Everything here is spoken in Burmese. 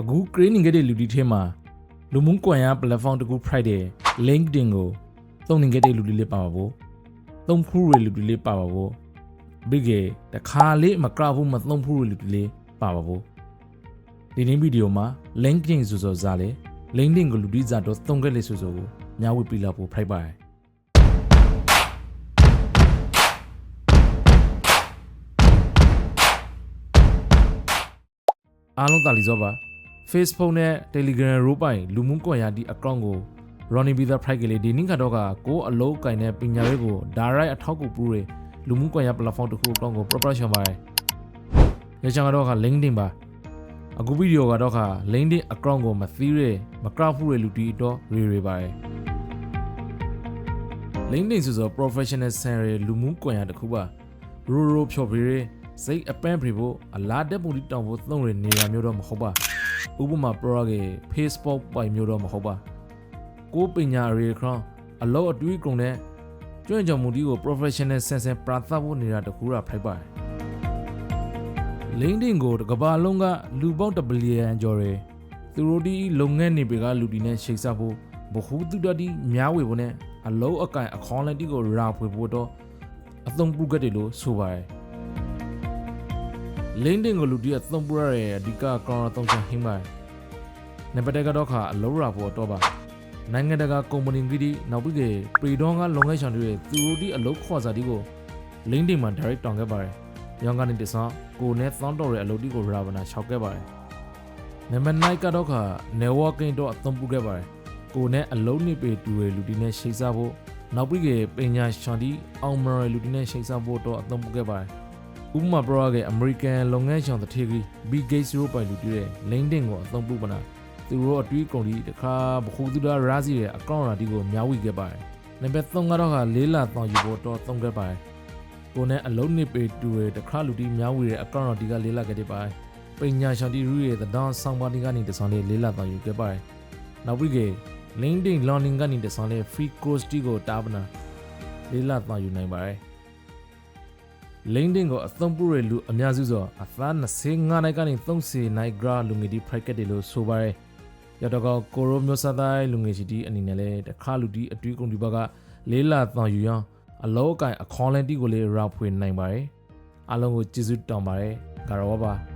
အခု training ခဲ့တဲ့လူဒီထဲမှာလူမှုကွန်ရက် platform တကူ Friday LinkedIn ကိုသုံးနေခဲ့တဲ့လူတွေလေးပါပါဘူးသုံးဖူးရလူတွေလေးပါပါဘူးဘိကေတခါလေးမကရဘူးမသုံးဖူးရလူတွေလေးပါပါဘူးဒီနေ့ဗီဒီယိုမှာ LinkedIn ဆိုဆိုစားလေ LinkedIn ကိုလူဒီဇာတော့သုံးခဲ့လေဆိုဆိုကိုညာဝိပြလာဖို့ဖိုက်ပါတယ်အားလုံးတာလီစောပါ Facebook နဲ့ Telegram ရိုးပိုင်လူမှုကွန်ရက်ဒီ account ကို Ronnie Bither Pride ကလေးဒီနင်းကတော့ကကိုအလုံးကင်တဲ့ပညာရေးကို direct အထောက်အကူပြုတဲ့လူမှုကွန်ရက် platform တစ်ခု account ကို preparation ပါတယ်။ရချင်ကတော့က LinkedIn ပါအခုဗီဒီယိုကတော့က LinkedIn account ကိုမသိရမကရဖူးတဲ့လူတီတော့ရေရေပါတယ်။ LinkedIn ဆိုဆို professional ဆန်ရလူမှုကွန်ရက်တစ်ခုပါရိုးရိုးဖြော်ပြရဲစိတ်အပန်းပြေဖို့အလားတက်ပုံတီတောင်ဖို့သုံးရနေရမျိုးတော့မဟုတ်ပါ ဥပမာ pro က Facebook ပိုင်မျိုးတော့မဟုတ်ပါကိုပညာရေခရန်အလောအတွေးကုန်တဲ့ကျွမ်းကြံမှုဒီကို professional ဆန်ဆန်ပရာသဖို့နေတာတကူရဖိုက်ပါတယ် LinkedIn ကိုတစ်ကမ္ဘာလုံးကလူပေါင်း1ဘီလီယံကျော်တယ်သူတို့ဒီလုပ်ငန်းနေပေကလူဒီနဲ့ရှိတ်ဆက်ဖို့ဘ ഹു တုတတိများဝေဖို့နဲ့အလုံးအကင်အခေါ်လက်တီကိုရာဖွေဖို့တော့အသုံးပြုခဲ့တယ်လို့ဆိုပါတယ် LinkedIn ကိုလူတီအသုံးပြုရတဲ့အဓိကကောင်ရသုံးချင်ဟင်းပါတယ်နံပါတ်1ကတော့ခါအလုံးရာဖို့တော့ပါနိုင်ငံတကာကုမ္ပဏီကြီးဒီနောက်ပြီးကေပရီဒေါန်ကလုပ်ငန်းရှင်တွေသူတို့ဒီအလုပ်ခေါ်စာဒီကို LinkedIn မှာ direct တောင်းခဲ့ပါတယ်ရောင်းကနေတဆန်ကိုနဲ့သောင်းတော်ရဲ့အလုပ်ဒီကိုရာဗနာ၆ခဲ့ပါတယ်နံပါတ်9ကတော့ခါ networking တော့အသုံးပြုခဲ့ပါတယ်ကိုနဲ့အလုံးနေပေတူရလူတီနဲ့ရှိတ်စားဖို့နောက်ပြီးကေပညာရှင်ဒီအောင်မရလူတီနဲ့ရှိတ်စားဖို့တော့အသုံးပြုခဲ့ပါတယ် ဥပမာပရောကအမေရိကန်လုပ်ငန်းရှင်တစ်ထည်ကြီး Big Gates ရိုးပိုင်လူတီရဲ့ LinkedIn ကိုအသုံးပြုပနာသူတို့အတွေးကုန်ဒီတခါဘခုသူဒါရာစီရဲ့အကောင့်ရာဒီကိုများဝေခဲ့ပါတယ်နံပါတ်3ကတော့ခါလေးလာတောင်းယူဖို့တော့သုံးခဲ့ပါတယ်ကိုနဲ့အလုံးနေပေတူရတခါလူတီများဝေတဲ့အကောင့်ရာဒီကလေးလာခဲ့တဲ့ပါတယ်ပညာရှင်ဒီရူရဲ့တဒေါန်ဆောင်ပါတီကနေတဆောင်လေးလေးလာတောင်းယူခဲ့ပါတယ်နောက်ပြီးကေ LinkedIn Learning ကနေတဆောင်လေး free course တီကိုတာပနာလေးလာတောင်းယူနိုင်ပါတယ် LinkedIn ကိုအသုံးပြုရလူအများစုဆိုအသား25နိုင်ကနေ30နိုင် gra လူငယ်ဒီ private တွေလို့ဆိုပါတယ်ရတော့ကကိုရိုမျိုးဆက်တိုင်းလူငယ်ချီတီအနေနဲ့လည်းတခါလူတီအတွေးကုန်ဒီဘက်ကလေးလာတောင်ယူရန်အလောအကင်အခေါ်လန်တီကိုလေးရာဖွေနိုင်ပါတယ်အားလုံးကိုကျေးဇူးတောင်းပါတယ်ကာရောပါ